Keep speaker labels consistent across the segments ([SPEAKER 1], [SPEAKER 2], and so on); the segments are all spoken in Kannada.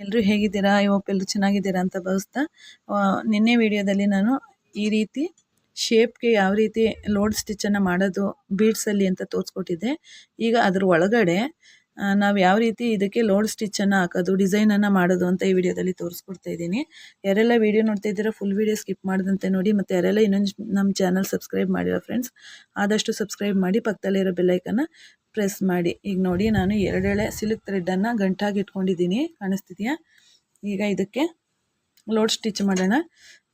[SPEAKER 1] ಎಲ್ಲರೂ ಹೇಗಿದ್ದೀರಾ? ಐ ಹೋಪ್ ಎಲ್ಲರೂ ಚೆನ್ನಾಗಿದ್ದೀರಾ ಅಂತ ಭಾವಿಸ್ತಾ ನಿನ್ನೆ ವಿಡಿಯೋದಲ್ಲಿ ನಾನು ಈ ರೀತಿ ಶೇಪ್ಗೆ ಯಾವ ರೀತಿ ಲೋಡ್ ಸ್ಟಿಚ್ಚನ್ನು ಮಾಡೋದು ಬೀಡ್ಸಲ್ಲಿ ಅಂತ ತೋರಿಸ್ಕೊಟ್ಟಿದ್ದೆ. ಈಗ ಅದ್ರ ಒಳಗಡೆ ನಾವು ಯಾವ ರೀತಿ ಇದಕ್ಕೆ ಲೋಡ್ ಸ್ಟಿಚ್ಚನ್ನು ಹಾಕೋದು ಡಿಸೈನನ್ನು ಮಾಡೋದು ಅಂತ ಈ ವಿಡಿಯೋದಲ್ಲಿ ತೋರಿಸ್ಕೊಡ್ತಾ ಇದ್ದೀನಿ. ಯಾರೆಲ್ಲ ವಿಡಿಯೋ ನೋಡ್ತಾ ಇದ್ದೀರಾ ಫುಲ್ ವಿಡಿಯೋ ಸ್ಕಿಪ್ ಮಾಡಿದಂತೆ ನೋಡಿ, ಮತ್ತು ಯಾರೆಲ್ಲ ಇನ್ನೊಂದು ನಮ್ಮ ಚಾನಲ್ ಸಬ್ಸ್ಕ್ರೈಬ್ ಮಾಡಿರೋ ಫ್ರೆಂಡ್ಸ್ ಆದಷ್ಟು ಸಬ್ಸ್ಕ್ರೈಬ್ ಮಾಡಿ ಪಕ್ಕದಲ್ಲಿರೋ ಬೆಲ್ಲೈಕನ್ನು ಪ್ರೆಸ್ ಮಾಡಿ. ಈಗ ನೋಡಿ, ನಾನು ಎರಡೆಳೆ ಸಿಲ್ಕ್ ಥ್ರೆಡ್ಡನ್ನು ಗಂಟಾಗಿ ಇಟ್ಕೊಂಡಿದ್ದೀನಿ. ಕಾಣಿಸ್ತಿದೆಯಾ? ಈಗ ಇದಕ್ಕೆ ಲೋಡ್ ಸ್ಟಿಚ್ ಮಾಡೋಣ.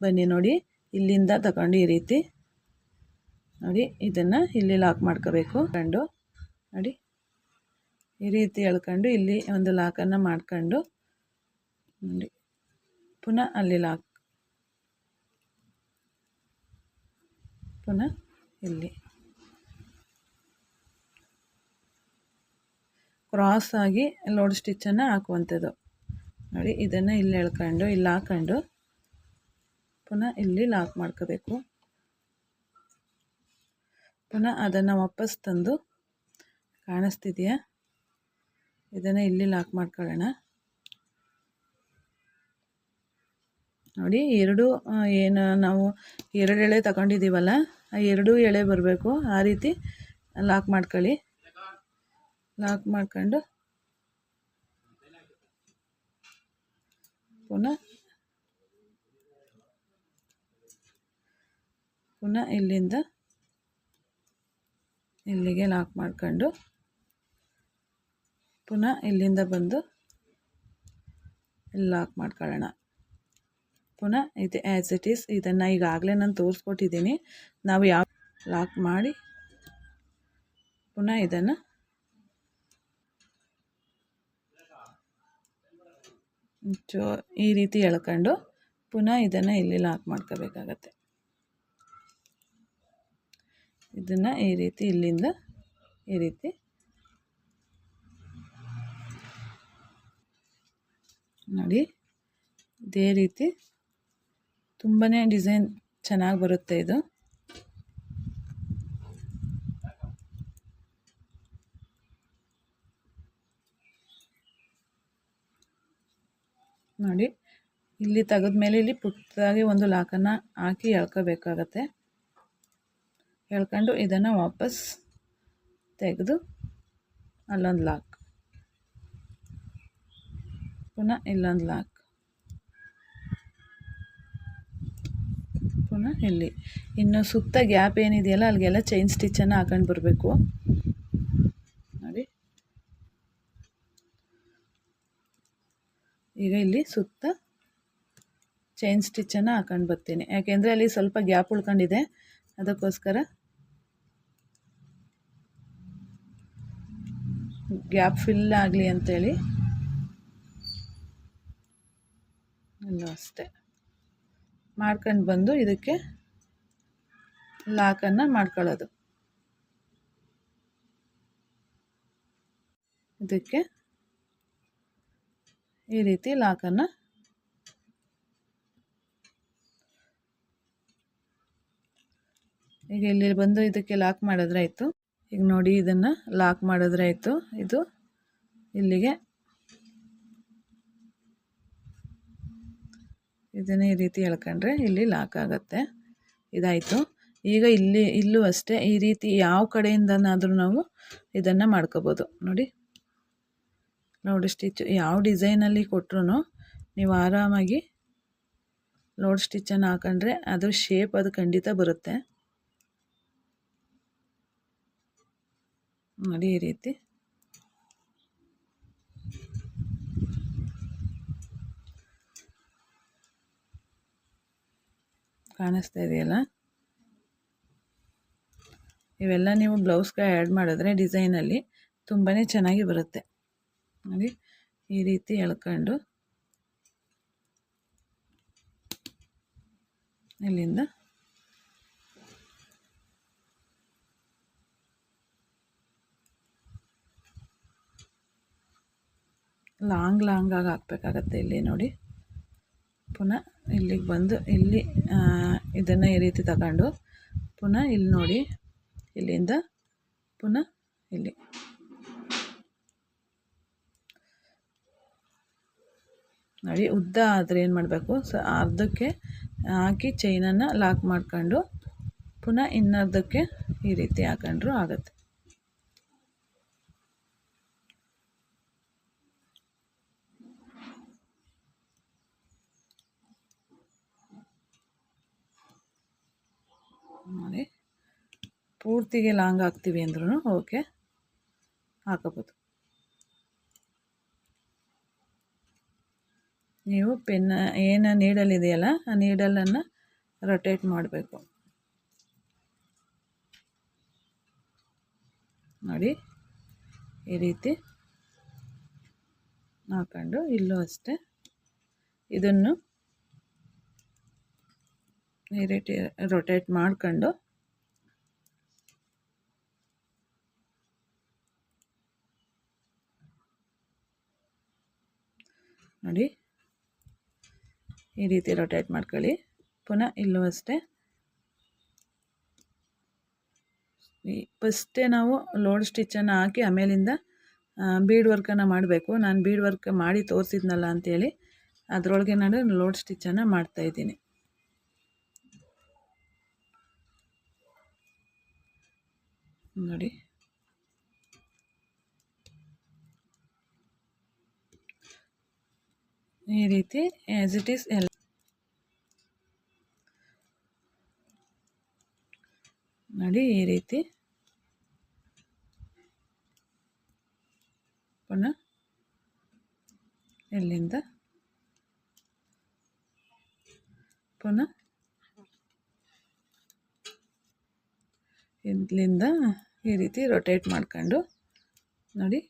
[SPEAKER 1] ಬನ್ನಿ ನೋಡಿ, ಇಲ್ಲಿಂದ ತಗೊಂಡು ಈ ರೀತಿ. ನೋಡಿ, ಇದನ್ನು ಇಲ್ಲಿ ಲಾಕ್ ಮಾಡ್ಕೋಬೇಕು. ಕಂಡು, ನೋಡಿ. ಈ ರೀತಿ ಎಳ್ಕೊಂಡು ಇಲ್ಲಿ ಒಂದು ಲಾಕನ್ನು ಮಾಡ್ಕೊಂಡು, ನೋಡಿ. ಪುನಃ ಅಲ್ಲಿ ಲಾಕ್ ಪುನಃ ಇಲ್ಲಿ. ಕ್ರಾಸ್ ಆಗಿ ಲೋಡ್ ಸ್ಟಿಚ್ಚನ್ನು ಹಾಕುವಂಥದ್ದು. ನೋಡಿ, ಇದನ್ನು ಇಲ್ಲಿ ಎಳ್ಕೊಂಡು, ಇಲ್ಲಿ ಹಾಕೊಂಡು ಪುನಃ ಇಲ್ಲಿ ಲಾಕ್ ಮಾಡ್ಕೋಬೇಕು. ಪುನಃ ಅದನ್ನು ವಾಪಸ್ ತಂದು ಕಾಣಿಸ್ತಿದೆಯಾ? ಇದನ್ನು ಇಲ್ಲಿ ಲಾಕ್ ಮಾಡ್ಕೊಳ್ಳೋಣ. ನೋಡಿ, ಎರಡು ಏನು, ನಾವು ಎರಡು ಎಳೆ ತಗೊಂಡಿದ್ದೀವಲ್ಲ, ಆ ಎರಡೂ ಎಳೆ ಬರಬೇಕು. ಆ ರೀತಿ ಲಾಕ್ ಮಾಡ್ಕೊಳ್ಳಿ. ಲಾಕ್ ಮಾಡ್ಕೊಂಡು ಪುನಃ ಪುನಃ ಇಲ್ಲಿಂದ ಇಲ್ಲಿಗೆ ಲಾಕ್ ಮಾಡ್ಕೊಂಡು ಪುನಃ ಇಲ್ಲಿಂದ ಬಂದು ಇಲ್ಲಿ ಲಾಕ್ ಮಾಡ್ಕೊಳ್ಳೋಣ. ಪುನಃ ಇದು ಆ್ಯಸ್ ಇಟ್ ಈಸ್ ಇದನ್ನು ಈಗಾಗಲೇ ನಾನು ತೋರಿಸ್ಕೊಟ್ಟಿದ್ದೀನಿ. ನಾವು ಯಾವ ಲಾಕ್ ಮಾಡಿ ಪುನಃ ಇದನ್ನು ಚೋ, ಈ ರೀತಿ ಎಳ್ಕೊಂಡು ಪುನಃ ಇದನ್ನು ಇಲ್ಲಿ ಲಾಕ್ ಮಾಡ್ಕೋಬೇಕಾಗತ್ತೆ. ಇದನ್ನು ಈ ರೀತಿ ಇಲ್ಲಿಂದ ಈ ರೀತಿ ನೋಡಿ, ಇದೇ ರೀತಿ ತುಂಬಾ ಡಿಸೈನ್ ಚೆನ್ನಾಗಿ ಬರುತ್ತೆ ಇದು. ನೋಡಿ. ಇಲ್ಲಿ ತೆಗೆದ್ಮೇಲೆ ಇಲ್ಲಿ ಪುಟ್ಟದಾಗಿ ಒಂದು ಲಾಕನ್ನು ಹಾಕಿ ಎಳ್ಕೋಬೇಕಾಗತ್ತೆ. ಎಳ್ಕೊಂಡು ಇದನ್ನು ವಾಪಸ್ ತೆಗೆದು ಅಲ್ಲೊಂದು ಲಾಕ್. ಪುನಃ ಇಲ್ಲೊಂದು ಲಾಕ್. ಪುನಃ ಇಲ್ಲಿ. ಇನ್ನು ಸುತ್ತ ಗ್ಯಾಪ್ ಏನಿದೆಯಲ್ಲ, ಅಲ್ಲಿಗೆಲ್ಲ ಚೈನ್ ಸ್ಟಿಚ್ಚನ್ನು ಹಾಕೊಂಡು ಬರಬೇಕು ನೋಡಿ ಈಗ ಇಲ್ಲಿ ಸುತ್ತ ಚೈನ್ ಸ್ಟಿಚ್ಚನ್ನು ಹಾಕೊಂಡು ಬರ್ತೀನಿ. ಯಾಕೆಂದರೆ ಅಲ್ಲಿ ಸ್ವಲ್ಪ ಗ್ಯಾಪ್ ಉಳ್ಕೊಂಡಿದೆ. ಅದಕ್ಕೋಸ್ಕರ ಗ್ಯಾಪ್ ಫಿಲ್ ಆಗಲಿ ಅಂಥೇಳಿ ಅಲ್ಲೂ ಅಷ್ಟೆ. ಮಾಡ್ಕೊಂಡು ಬಂದು ಇದಕ್ಕೆ ಲಾಕನ್ನು ಮಾಡ್ಕೊಳ್ಳೋದು. ಇದಕ್ಕೆ ಈ ರೀತಿ ಲಾಕನ್ನು ಈಗ ಇಲ್ಲಿ ಬಂದು ಇದಕ್ಕೆ ಲಾಕ್ ಮಾಡಿದ್ರೆ ಆಯಿತು ಈಗ ನೋಡಿ ಇದನ್ನು ಲಾಕ್ ಮಾಡಿದ್ರೆ ಆಯಿತು ಇದು ಇಲ್ಲಿಗೆ ಇದನ್ನೇ ಈ ರೀತಿ ಎಳ್ಕೊಂಡ್ರೆ ಇಲ್ಲಿ ಲಾಕ್ ಆಗುತ್ತೆ. ಇದಾಯಿತು. ಈಗ ಇಲ್ಲಿ ಇಲ್ಲೂ ಅಷ್ಟೇ ಈ ರೀತಿ ಯಾವ ಕಡೆಯಿಂದನಾದರೂ ನಾವು ಇದನ್ನು ಮಾಡ್ಕೋಬೋದು. ನೋಡಿ. ನೋಡಿ ಸ್ಟಿಚ್ ಯಾವ ಡಿಸೈನಲ್ಲಿ ಕೊಟ್ಟರು ನೀವು ಆರಾಮಾಗಿ ಲೋಡ್ ಸ್ಟಿಚ್ಚನ್ನು ಹಾಕೊಂಡ್ರೆ ಅದು ಶೇಪ್ ಅದು ಖಂಡಿತ ಬರುತ್ತೆ. ನೋಡಿ ಈ ರೀತಿ. ಕಾಣಿಸ್ತಾ ಇದೆಯಲ್ಲ? ಇವೆಲ್ಲ ನೀವು ಬ್ಲೌಸ್ಗೆ ಆ್ಯಡ್ ಮಾಡಿದ್ರೆ ಡಿಸೈನಲ್ಲಿ ತುಂಬಾ ಚೆನ್ನಾಗಿ ಬರುತ್ತೆ. ನೋಡಿ ಈ ರೀತಿ ಎಳ್ಕೊಂಡು ಇಲ್ಲಿಂದ ಲಾಂಗ್ ಲಾಂಗಾಗಿ ಹಾಕ್ಬೇಕಾಗತ್ತೆ ಇಲ್ಲಿ ನೋಡಿ. ಪುನಃ ಇಲ್ಲಿಗೆ ಬಂದು ಇಲ್ಲಿ ಇದನ್ನು ಈ ರೀತಿ ತಗೊಂಡು ಪುನಃ ಇಲ್ಲಿ ನೋಡಿ ಇಲ್ಲಿಂದ ಪುನಃ ಇಲ್ಲಿ ನೋಡಿ, ಉದ್ದ ಆದರೆ ಏನು ಮಾಡಬೇಕು? ಸ, ಅರ್ಧಕ್ಕೆ ಹಾಕಿ ಚೈನನ್ನು ಲಾಕ್ ಮಾಡ್ಕೊಂಡು ಪುನಃ ಇನ್ನರ್ಧಕ್ಕೆ ಈ ರೀತಿ ಹಾಕೊಂಡ್ರು ಆಗುತ್ತೆ. ನೋಡಿ, ಪೂರ್ತಿಗೆ ಲಾಂಗ್ ಹಾಕ್ತೀವಿ ಅಂದ್ರೂ ಓಕೆ ಹಾಕೋಬೋದು. ನೀವು ಪೆನ್ನ ಏನು ನೀಡಲ್ ಇದೆಯಲ್ಲ ಆ ನೀಡಲನ್ನು ರೊಟೇಟ್ ಮಾಡಬೇಕು. ನೋಡಿ, ಈ ರೀತಿ ಹಾಕೊಂಡು ಇಲ್ಲೂ ಅಷ್ಟೇ. ಇದನ್ನು ಈ ರೀತಿ ರೊಟೇಟ್ ಮಾಡ್ಕೊಂಡು ನೋಡಿ ಈ ರೀತಿ ರೊಟೇಟ್ ಮಾಡ್ಕೊಳ್ಳಿ. ಪುನಃ ಇಲ್ಲೂ ಅಷ್ಟೇ. ಫಸ್ಟೇ ನಾವು ಲೋಡ್ ಸ್ಟಿಚ್ಚನ್ನು ಹಾಕಿ ಆಮೇಲಿಂದ ಬೀಡ್ ವರ್ಕನ್ನು ಮಾಡಬೇಕು. ನಾನು ಬೀಡ್ ವರ್ಕ್ ಮಾಡಿ ತೋರಿಸಿದ್ನಲ್ಲ ಅಂಥೇಳಿ ಅದರೊಳಗೆ ನಾನು ಲೋಡ್ ಸ್ಟಿಚ್ಚನ್ನು ಮಾಡ್ತಾಯಿದ್ದೀನಿ ನೋಡಿ. ಈ ರೀತಿ ಆ್ಯಸ್ ಇಟ್ ಈಸ್ ಎಲ್ಲ. ನೋಡಿ ಈ ರೀತಿ. ಪುನಃ ಇಲ್ಲಿಂದ. ಪುನಃ ಇಲ್ಲಿಂದ ಈ ರೀತಿ ರೊಟೇಟ್ ಮಾಡ್ಕೊಂಡು ನೋಡಿ.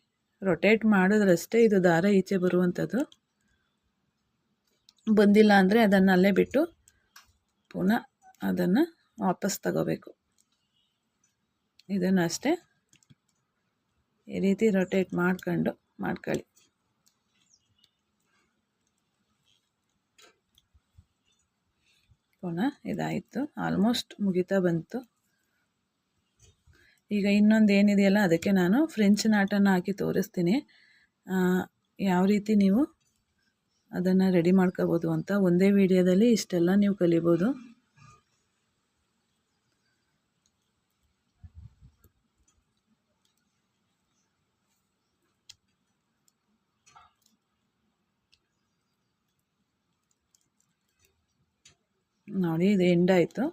[SPEAKER 1] ರೊಟೇಟ್ ಮಾಡಿದ್ರಷ್ಟೇ ಇದು ದಾರ ಈಚೆ ಬರುವಂಥದ್ದು. ಬಂದಿಲ್ಲ ಅಂದರೆ ಅದನ್ನು ಅಲ್ಲೇ ಬಿಟ್ಟು ಪುನಃ ಅದನ್ನು ವಾಪಸ್ ತಗೋಬೇಕು. ಇದನ್ನು ಅಷ್ಟೇ ಈ ರೀತಿ ರೊಟೇಟ್ ಮಾಡ್ಕೊಂಡು ಮಾಡ್ಕೊಳ್ಳಿ. ಪುನಃ ಇದಾಯಿತು ಆಲ್ಮೋಸ್ಟ್ ಮುಗಿತಾ ಬಂತು. ಈಗ ಇನ್ನೊಂದು ಏನಿದೆಯಲ್ಲ, ಅದಕ್ಕೆ ನಾನು ಫ್ರೆಂಚ್ ನಾಟನ್ನು ಹಾಕಿ ತೋರಿಸ್ತೀನಿ. ಯಾವ ರೀತಿ ನೀವು ಅದನ್ನು ರೆಡಿ ಮಾಡ್ಕೋಬೋದು ಅಂತ ಒಂದೇ ವಿಡಿಯೋದಲ್ಲಿ ಇಷ್ಟೆಲ್ಲ ನೀವು ಕಲಿಬೋದು. ನೋಡಿ, ಇದು ಎಂಡಾಯಿತು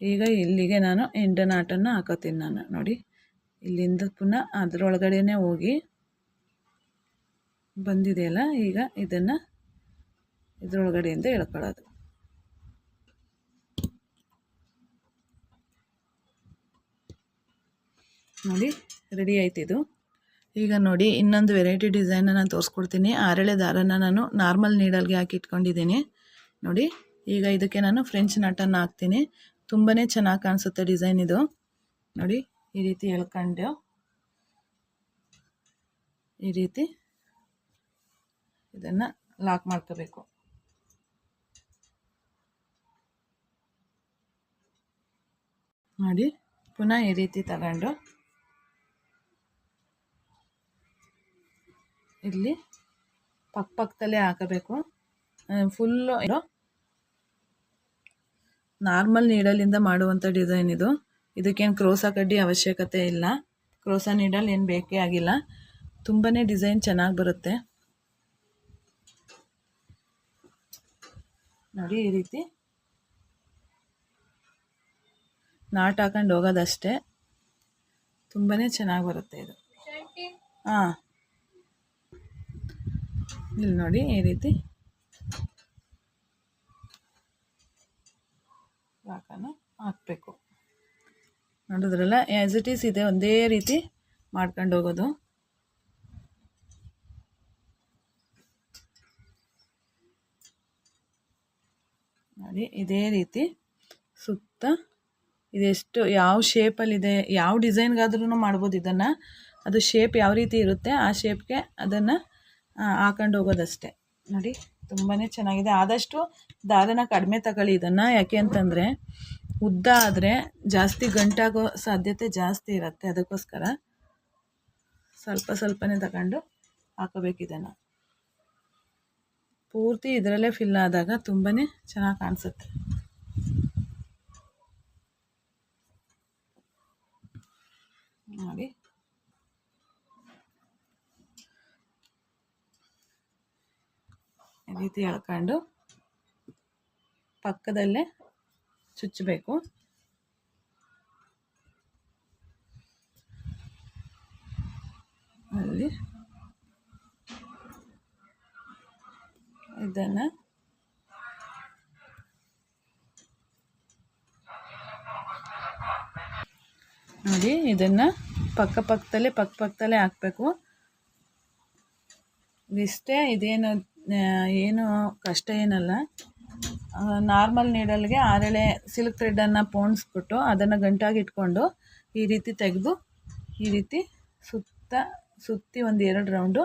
[SPEAKER 1] ಈಗ ಇಲ್ಲಿಗೆ ನಾನು ಎಂಡ ನಾಟನ್ನು ಹಾಕೋತೀನಿ ನಾನು. ನೋಡಿ, ಇಲ್ಲಿಂದ ಪುನಃ ಅದರೊಳಗಡೆನೇ ಹೋಗಿ ಬಂದಿದೆಯಲ್ಲ, ಈಗ ಇದನ್ನು ಇದರೊಳಗಡೆಯಿಂದ ಎಳ್ಕೊಳ್ಳೋದು ನೋಡಿ ರೆಡಿ ಆಯ್ತು ಇದು. ಈಗ ನೋಡಿ, ಇನ್ನೊಂದು ವೆರೈಟಿ ಡಿಸೈನ ನಾನು ತೋರಿಸ್ಕೊಡ್ತೀನಿ. ಆರಳೆ ದಾರನ ನಾನು ನಾರ್ಮಲ್ ನೀಡಲ್ಗೆ ಹಾಕಿ ಇಟ್ಕೊಂಡಿದ್ದೀನಿ. ನೋಡಿ, ಈಗ ಇದಕ್ಕೆ ನಾನು ಫ್ರೆಂಚ್ ನಟನ್ನು ಹಾಕ್ತೀನಿ. ತುಂಬಾ ಚೆನ್ನಾಗಿ ಕಾಣಿಸುತ್ತೆ ಡಿಸೈನ್ ಇದು. ನೋಡಿ, ಈ ರೀತಿ ಎಳ್ಕೊಂಡು, ಈ ರೀತಿ ಇದನ್ನು ಲಾಕ್ ಮಾಡ್ಕೋಬೇಕು. ನೋಡಿ, ಪುನಃ ಈ ರೀತಿ ತಗೊಂಡು ಇಲ್ಲಿ ಪಕ್ಕ ಪಕ್ಕದಲ್ಲೇ ಹಾಕಬೇಕು. ಫುಲ್ಲು ನಾರ್ಮಲ್ ನೀಡಲಿಂದ ಮಾಡುವಂಥ ಡಿಸೈನ್ ಇದು. ಇದಕ್ಕೇನು ಕ್ರೋಸ ಕಡ್ಡಿ ಅವಶ್ಯಕತೆ ಇಲ್ಲ. ಕ್ರೋಸ ನೀಡಲ್ ಏನು ಬೇಕೇ ಆಗಿಲ್ಲ. ತುಂಬಾ ಡಿಸೈನ್ ಚೆನ್ನಾಗಿ ಬರುತ್ತೆ. ನೋಡಿ ಈ ರೀತಿ. ನಾಟ್ ಹಾಕೊಂಡು ಹೋಗೋದಷ್ಟೇ. ತುಂಬಾ ಚೆನ್ನಾಗಿ ಬರುತ್ತೆ ಇದು. ಹಾಂ. ಇಲ್ಲಿ ನೋಡಿ ಈ ರೀತಿ. ಲಾಕನ್ನು ಹಾಕಬೇಕು. ನೋಡಿದ್ರಲ್ಲ ಆ್ಯಸ್ ಇಟ್ ಈಸ್ ಇದೆ, ಒಂದೇ ರೀತಿ ಮಾಡ್ಕೊಂಡು ಹೋಗೋದು. ನೋಡಿ, ಇದೇ ರೀತಿ ಸುತ್ತ ಇದೆಷ್ಟು ಯಾವ ಶೇಪಲ್ಲಿದೆ ಯಾವ ಡಿಸೈನ್ಗಾದ್ರೂ ಮಾಡ್ಬೋದು ಇದನ್ನು. ಅದು ಶೇಪ್ ಯಾವ ರೀತಿ ಇರುತ್ತೆ, ಆ ಶೇಪ್ಗೆ ಅದನ್ನು ಹಾಕೊಂಡು ಹೋಗೋದಷ್ಟೆ. ನೋಡಿ ತುಂಬಾ ಚೆನ್ನಾಗಿದೆ. ಆದಷ್ಟು ದಾರನ ಕಡಿಮೆ ತಗೊಳ್ಳಿ ಇದನ್ನು. ಯಾಕೆ ಅಂತಂದರೆ, ಉದ್ದ ಆದರೆ ಜಾಸ್ತಿ ಗಂಟಾಗೋ ಸಾಧ್ಯತೆ ಜಾಸ್ತಿ ಇರುತ್ತೆ ಅದಕ್ಕೋಸ್ಕರ. ಸ್ವಲ್ಪ ಸ್ವಲ್ಪನೇ ತಗೊಂಡು ಹಾಕೋಬೇಕು ಇದನ್ನು. ಪೂರ್ತಿ ಇದರಲ್ಲೇ ಫಿಲ್ ಆದಾಗ ತುಂಬಾ ಚೆನ್ನಾಗಿ ಕಾಣಿಸುತ್ತೆ. ನೋಡಿ ಈ ರೀತಿ ಎಳ್ಕೊಂಡು ಪಕ್ಕದಲ್ಲೇ ಚುಚ್ಚಬೇಕು ಅಲ್ಲಿ ಇದನ್ನು ನೋಡಿ, ಇದನ್ನು ಪಕ್ಕ ಪಕ್ಕದಲ್ಲೇ ಪಕ್ಕ ಪಕ್ಕದಲ್ಲೇ ಹಾಕಬೇಕು. ಇಷ್ಟೇ ಇದೇನು ಏನು ಕಷ್ಟ ಏನಲ್ಲ. ನಾರ್ಮಲ್ ನೀಡಲ್ಗೆ ಆರೆಳೆ ಸಿಲ್ಕ್ ಥ್ರೆಡನ್ನು ಪೋಣಿಸ್ಬಿಟ್ಟು ಅದನ್ನು ಗಂಟಾಗಿ ಇಟ್ಕೊಂಡು ಈ ರೀತಿ ತೆಗೆದು, ಈ ರೀತಿ ಸುತ್ತ, ಸುತ್ತಿ ಒಂದು ಎರಡು ರೌಂಡು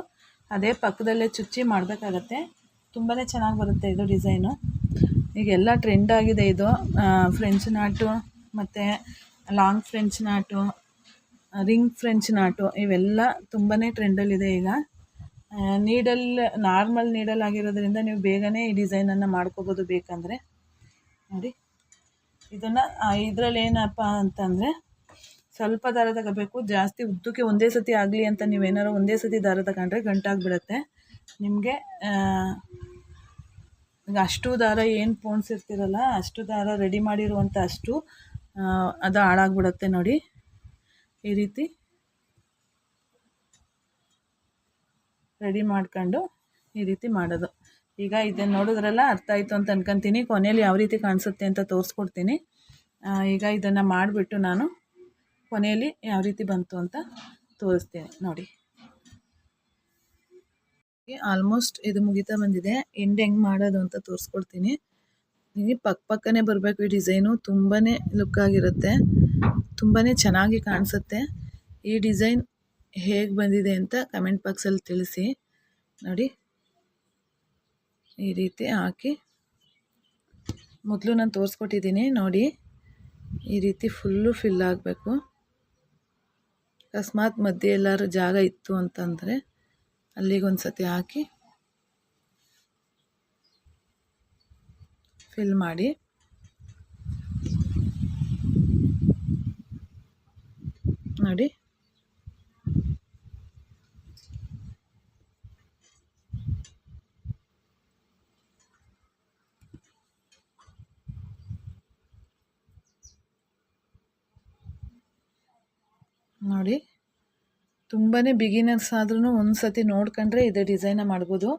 [SPEAKER 1] ಅದೇ ಪಕ್ಕದಲ್ಲೇ ಚುಚ್ಚಿ ಮಾಡಬೇಕಾಗತ್ತೆ. ತುಂಬಾ ಚೆನ್ನಾಗಿ ಬರುತ್ತೆ ಇದು ಡಿಸೈನು. ಈಗೆಲ್ಲ ಟ್ರೆಂಡ್ ಆಗಿದೆ ಇದು. ಫ್ರೆಂಚ್ ನಾಟು, ಮತ್ತು long French knot ring French knot, ಇವೆಲ್ಲ ತುಂಬಾ ಟ್ರೆಂಡಲ್ಲಿದೆ ಈಗ. ನೀಡಲ್ ನಾರ್ಮಲ್ ನೀಡಲ್ ಆಗಿರೋದ್ರಿಂದ ನೀವು ಬೇಗನೆ ಈ ಡಿಸೈನನ್ನು ಮಾಡ್ಕೋಬೋದು ಬೇಕಂದರೆ. ನೋಡಿ. ಇದನ್ನು ಇದರಲ್ಲಿ ಏನಪ್ಪ ಅಂತಂದರೆ, ಸ್ವಲ್ಪ ದಾರ ತಗೋಬೇಕು, ಜಾಸ್ತಿ ಉದ್ದಕ್ಕೆ ಒಂದೇ ಸತಿ ಆಗಲಿ ಅಂತ ನೀವೇನಾರು ಒಂದೇ ಸತಿ ದಾರ ತಗೊಂಡ್ರೆ ಗಂಟಾಗ್ಬಿಡತ್ತೆ. ನಿಮಗೆ ಅಷ್ಟು ದಾರ ಏನು ಪೋಣಿಸಿರ್ತೀರಲ್ಲ ಅಷ್ಟು ದಾರ ರೆಡಿ ಮಾಡಿರುವಂಥ ಅಷ್ಟು ಅದು ಹಾಳಾಗ್ಬಿಡುತ್ತೆ ನೋಡಿ. ಈ ರೀತಿ ರೆಡಿ ಮಾಡ್ಕೊಂಡು ಈ ರೀತಿ ಮಾಡೋದು. ಈಗ ಇದನ್ನು ನೋಡಿದ್ರಲ್ಲ ಅರ್ಥ ಆಯಿತು ಅಂತ ಅನ್ಕೊತೀನಿ. ಕೊನೆಯಲ್ಲಿ ಯಾವ ರೀತಿ ಕಾಣಿಸುತ್ತೆ ಅಂತ ತೋರಿಸ್ಕೊಡ್ತೀನಿ. ಈಗ ಇದನ್ನು ಮಾಡಿಬಿಟ್ಟು ನಾನು ಕೊನೆಯಲ್ಲಿ ಯಾವ ರೀತಿ ಬಂತು ಅಂತ ತೋರಿಸ್ತೀನಿ ನೋಡಿ. ಆಲ್ಮೋಸ್ಟ್ ಇದು ಮುಗಿತಾ ಬಂದಿದೆ. ಎಂಡ್ ಹೆಂಗೆ ಮಾಡೋದು ಅಂತ ತೋರಿಸ್ಕೊಡ್ತೀನಿ. ನಿಮಗೆ ಪಕ್ಕ ಪಕ್ಕನೆ ಬರಬೇಕು ಈ ಡಿಸೈನು. ತುಂಬಾ ಲುಕ್ ಆಗಿರುತ್ತೆ. ತುಂಬಾ ಚೆನ್ನಾಗಿ ಕಾಣಿಸುತ್ತೆ. ಈ ಡಿಸೈನ್ ಹೇಗೆ ಬಂದಿದೆ ಅಂತ ಕಮೆಂಟ್ ಬಾಕ್ಸಲ್ಲಿ ತಿಳಿಸಿ. ನೋಡಿ. ಈ ರೀತಿ ಹಾಕಿ. ಮೊದಲು ನಾನು ತೋರಿಸ್ಕೊಟ್ಟಿದ್ದೀನಿ. ನೋಡಿ. ಈ ರೀತಿ ಫುಲ್ಲು ಫಿಲ್ ಆಗಬೇಕು. ಅಕಸ್ಮಾತ್ ಮಧ್ಯೆ ಎಲ್ಲರೂ ಜಾಗ ಇತ್ತು ಅಂತಂದರೆ ಅಲ್ಲಿಗೊಂದು ಸತಿ ಹಾಕಿ. ಫಿಲ್ ಮಾಡಿ. ನೋಡಿ. ನೋಡಿ. ತುಂಬಾ ಬಿಗಿನರ್ಸ್ ಆದ್ರೂ ಒಂದು ಸತಿ ನೋಡ್ಕೊಂಡ್ರೆ ಇದೇ ಡಿಸೈನ ಮಾಡ್ಬೋದು.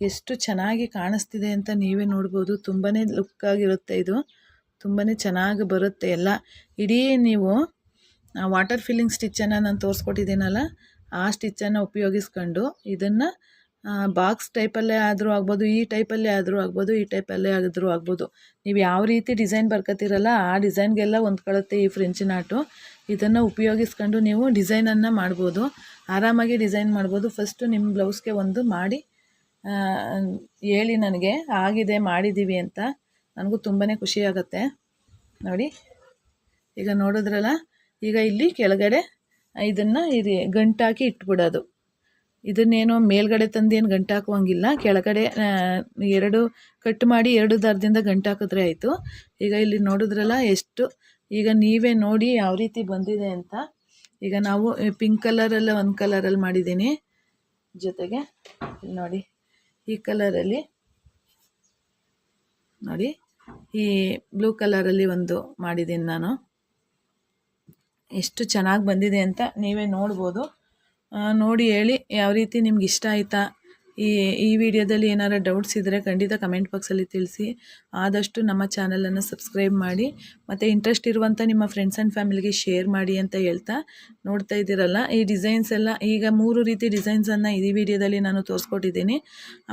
[SPEAKER 1] ಎಷ್ಟು ಚೆನ್ನಾಗಿ ಕಾಣಿಸ್ತಿದೆ ಅಂತ ನೀವೇ ನೋಡ್ಬೋದು. ತುಂಬಾ ಲುಕ್ಕಾಗಿರುತ್ತೆ ಇದು. ತುಂಬಾ ಚೆನ್ನಾಗಿ ಬರುತ್ತೆ ಎಲ್ಲ. ಇಡೀ ನೀವು ವಾಟರ್ ಫಿಲ್ಲಿಂಗ್ ಸ್ಟಿಚ್ಚನ್ನು ನಾನು ತೋರಿಸ್ಕೊಟ್ಟಿದ್ದೀನಲ್ಲ, ಆ ಸ್ಟಿಚ್ಚನ್ನು ಉಪಯೋಗಿಸ್ಕೊಂಡು ಇದನ್ನು ಬಾಕ್ಸ್ ಟೈಪಲ್ಲೇ ಆದರೂ ಆಗ್ಬೋದು, ಈ ಟೈಪಲ್ಲೇ ಆದರೂ ಆಗ್ಬೋದು, ಈ ಟೈಪಲ್ಲೇ ಆದರೂ ಆಗ್ಬೋದು. ನೀವು ಯಾವ ರೀತಿ ಡಿಸೈನ್ ಬರ್ಕೋತಿರಲ್ಲ ಆ ಡಿಸೈನ್ಗೆಲ್ಲ ಹೊಂದ್ಕೊಳ್ಳುತ್ತೆ ಈ ಫ್ರೆಂಚ್ ನಾಟು. ಇದನ್ನು ಉಪಯೋಗಿಸ್ಕೊಂಡು ನೀವು ಡಿಸೈನನ್ನು ಮಾಡ್ಬೋದು. ಆರಾಮಾಗಿ ಡಿಸೈನ್ ಮಾಡ್ಬೋದು. ಫಸ್ಟು ನಿಮ್ಮ ಬ್ಲೌಸ್ಗೆ ಒಂದು ಮಾಡಿ ಹೇಳಿ ನನಗೆ, ಆಗಿದೆ, ಮಾಡಿದ್ದೀವಿ ಅಂತ. ನನಗೂ ತುಂಬಾ ಖುಷಿಯಾಗತ್ತೆ. ನೋಡಿ, ಈಗ ನೋಡಿದ್ರಲ್ಲ, ಈಗ ಇಲ್ಲಿ ಕೆಳಗಡೆ ಇದನ್ನು ಇದು ಗಂಟಾಕಿ ಇಟ್ಬಿಡೋದು. ಇದನ್ನೇನು ಮೇಲ್ಗಡೆ ತಂದೇನು ಗಂಟು ಹಾಕುವಂಗಿಲ್ಲ ಕೆಳಗಡೆ ಎರಡು, ಕಟ್ ಮಾಡಿ ಎರಡು ದಾರದಿಂದ ಗಂಟು ಹಾಕಿದ್ರೆ ಆಯಿತು. ಈಗ ಇಲ್ಲಿ ನೋಡಿದ್ರಲ್ಲ, ಎಷ್ಟು, ಈಗ ನೀವೇ ನೋಡಿ ಯಾವ ರೀತಿ ಬಂದಿದೆ ಅಂತ. ಈಗ ನಾವು, ಪಿಂಕ್ ಕಲರಲ್ಲ ಒಂದು ಕಲರಲ್ಲಿ ಮಾಡಿದ್ದೀನಿ. ಜೊತೆಗೆ ನೋಡಿ. ಈ ಕಲರಲ್ಲಿ ನೋಡಿ, ಈ ಬ್ಲೂ ಕಲರಲ್ಲಿ ಒಂದು ಮಾಡಿದ್ದೀನಿ ನಾನು. ಎಷ್ಟು ಚೆನ್ನಾಗಿ ಬಂದಿದೆ ಅಂತ ನೀವೇ ನೋಡ್ಬೋದು. ನೋಡಿ ಹೇಳಿ, ಯಾವ ರೀತಿ ನಿಮ್ಗೆ ಇಷ್ಟ ಆಯಿತಾ? ಈ ಈ ವಿಡಿಯೋದಲ್ಲಿ ಏನಾರು ಡೌಟ್ಸ್ ಇದ್ದರೆ ಖಂಡಿತ ಕಮೆಂಟ್ ಬಾಕ್ಸಲ್ಲಿ ತಿಳಿಸಿ. ಆದಷ್ಟು ನಮ್ಮ ಚಾನಲನ್ನು ಸಬ್ಸ್ಕ್ರೈಬ್ ಮಾಡಿ. ಮತ್ತು ಇಂಟ್ರೆಸ್ಟ್ ಇರುವಂಥ ನಿಮ್ಮ ಫ್ರೆಂಡ್ಸ್ ಆ್ಯಂಡ್ ಫ್ಯಾಮಿಲಿಗೆ ಶೇರ್ ಮಾಡಿ ಅಂತ ಹೇಳ್ತಾ ನೋಡ್ತಾ ಇದ್ದೀರಲ್ಲ? ಈ ಡಿಸೈನ್ಸ್ ಎಲ್ಲ, ಈಗ ಮೂರು ರೀತಿ ಡಿಸೈನ್ಸನ್ನು ಈ ವಿಡಿಯೋದಲ್ಲಿ ನಾನು ತೋರಿಸ್ಕೊಟ್ಟಿದ್ದೀನಿ.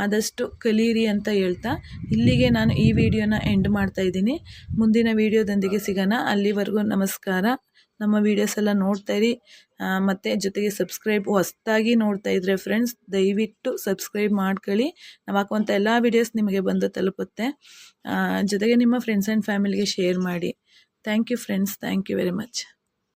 [SPEAKER 1] ಆದಷ್ಟು ಕಲೀರಿ ಅಂತ ಹೇಳ್ತಾ ಇಲ್ಲಿಗೆ ನಾನು ಈ ವಿಡಿಯೋನ ಎಂಡ್ ಮಾಡ್ತಾ ಇದ್ದೀನಿ. ಮುಂದಿನ ವಿಡಿಯೋದೊಂದಿಗೆ ಸಿಗೋಣ. ಅಲ್ಲಿವರೆಗೂ ನಮಸ್ಕಾರ. ನಮ್ಮ ವೀಡಿಯೋಸ್ ಎಲ್ಲ ನೋಡ್ತಾ ಇರಿ. ಮತ್ತು ಜೊತೆಗೆ ಸಬ್ಸ್ಕ್ರೈಬ್ ಹೊಸ್ದಾಗಿ ನೋಡ್ತಾ ಇದ್ರೆ ಫ್ರೆಂಡ್ಸ್ ದಯವಿಟ್ಟು ಸಬ್ಸ್ಕ್ರೈಬ್ ಮಾಡ್ಕೊಳ್ಳಿ. ನಾವು ಹಾಕುವಂಥ ಎಲ್ಲ ವೀಡಿಯೋಸ್ ನಿಮಗೆ ಬಂದು ತಲುಪುತ್ತೆ. ಜೊತೆಗೆ ನಿಮ್ಮ ಫ್ರೆಂಡ್ಸ್ ಆ್ಯಂಡ್ ಫ್ಯಾಮಿಲಿಗೆ ಶೇರ್ ಮಾಡಿ. Thank you friends thank you very much